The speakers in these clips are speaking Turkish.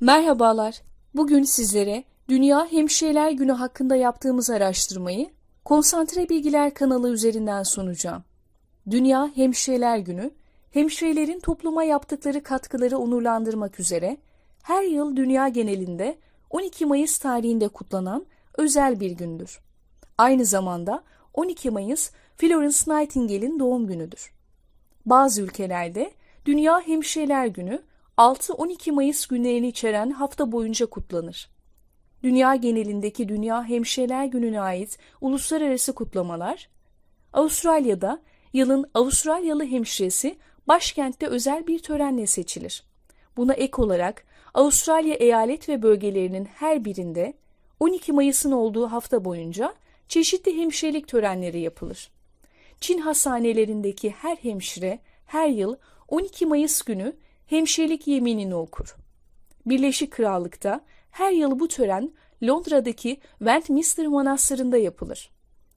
Merhabalar. Bugün sizlere Dünya Hemşireler Günü hakkında yaptığımız araştırmayı Konsantre Bilgiler kanalı üzerinden sunacağım. Dünya Hemşireler Günü, hemşirelerin topluma yaptıkları katkıları onurlandırmak üzere her yıl dünya genelinde 12 Mayıs tarihinde kutlanan özel bir gündür. Aynı zamanda 12 Mayıs Florence Nightingale'in doğum günüdür. Bazı ülkelerde Dünya Hemşireler Günü 6-12 Mayıs günlerini içeren hafta boyunca kutlanır. Dünya genelindeki Dünya Hemşireler Günü'ne ait uluslararası kutlamalar, Avustralya'da yılın Avustralyalı hemşiresi başkentte özel bir törenle seçilir. Buna ek olarak Avustralya eyalet ve bölgelerinin her birinde 12 Mayıs'ın olduğu hafta boyunca çeşitli hemşirelik törenleri yapılır. Çin hastanelerindeki her hemşire her yıl 12 Mayıs günü hemşirelik yeminini okur. Birleşik Krallık'ta her yıl bu tören Londra'daki Westminster Manastırı'nda yapılır.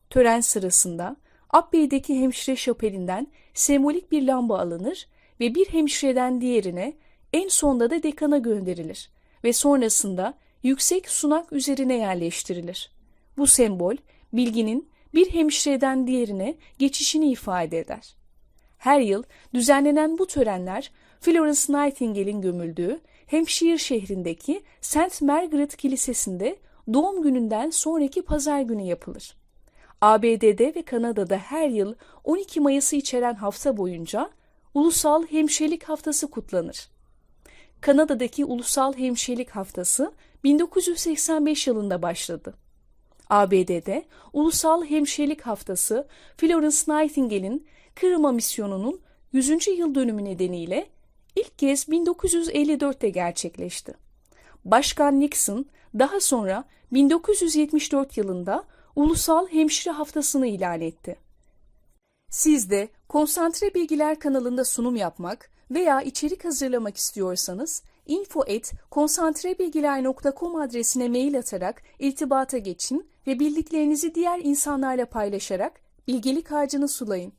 Tören sırasında Abbey'deki hemşire şapelinden sembolik bir lamba alınır ve bir hemşireden diğerine en sonda da dekana gönderilir ve sonrasında yüksek sunak üzerine yerleştirilir. Bu sembol bilginin bir hemşireden diğerine geçişini ifade eder. Her yıl düzenlenen bu törenler Florence Nightingale'in gömüldüğü Hampshire şehrindeki St. Margaret Kilisesi'nde doğum gününden sonraki pazar günü yapılır. ABD'de ve Kanada'da her yıl 12 Mayıs'ı içeren hafta boyunca Ulusal Hemşirelik Haftası kutlanır. Kanada'daki Ulusal Hemşirelik Haftası 1985 yılında başladı. ABD'de Ulusal Hemşirelik Haftası Florence Nightingale'in Kırım'a misyonunun 100. yıl dönümü nedeniyle ilk kez 1954'te gerçekleşti. Başkan Nixon daha sonra 1974 yılında Ulusal Hemşire Haftası'nı ilan etti. Siz de Konsantre Bilgiler kanalında sunum yapmak veya içerik hazırlamak istiyorsanız info@konsantrebilgiler.com adresine mail atarak irtibata geçin ve bildiklerinizi diğer insanlarla paylaşarak bilgelik ağacını sulayın.